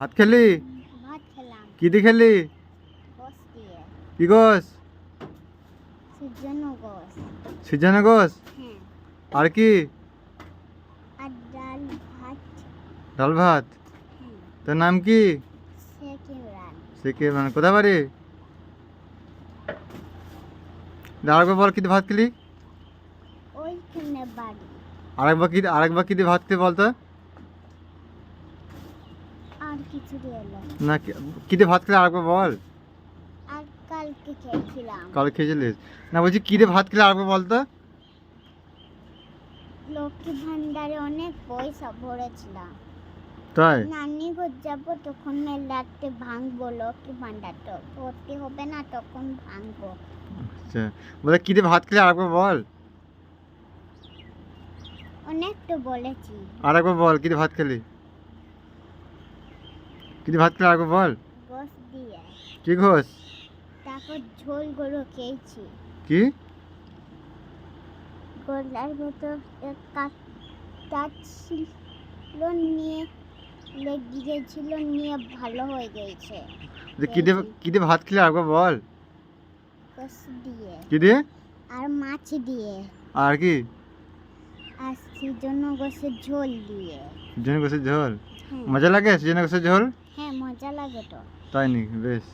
ভাত খেলি? কি দিয়ে খেলি? কি গোস সিজানো গোস হ্যাঁ। আর কি? ডাল ভাত। হ্যাঁ। তোর নাম কি? শেখ ইমরান। সে মানে কোথায় বাড়ি? আরেকবার বল কি ভাত খেলি? আরেকবার কি আরেকবার কি ভাত খেলি বলতো? আর কিছু এলো। না ভাত খেলি আরেকবার বল? আর কালকে খেয়েছিলাম। কাল খেয়েছিলিস? না বলছি কি দিয়ে ভাত খেলি আরেকবার বলতো লক্ষ্মী ভান্ডারে অনেক পয়সা ভরেছিলাম। তাই? নানি ঘর যাব তখন মেলাতে ভাঙবো লক্ষ্মী ভান্ডারটা ভর্তি হবে না তখন ভাঙবো। আচ্ছা বলে কি দিয়ে ভাত খেলি আরেকবার বল। অনেক তো বলেছি। আরেকবার বল কি দিয়ে ভাত খেলি? কি ভাত খেলি আরেকবার বল। গোস দিয়ে। কি ঘোষ তারপর ঝোলগুলো খেয়েছি। কি? গোলার ভেতর এক কাজ ছিল নিয়ে লেগে গিয়েছিল নিয়ে ভালো হয়ে গেছে। যে কি দিয়ে ভাত খেলি আরেকবার বল। গোস দিয়ে। কি দিয়ে? আর মাছ দিয়ে। আর কি? আর সেজন্য গোসের ঝোল দিয়ে সিজন গোসের ঝোল হ্যাঁ মজা লাগে সিজন গোসের ঝোল হ্যাঁ মজা লাগে তো তাই নাকি বেশ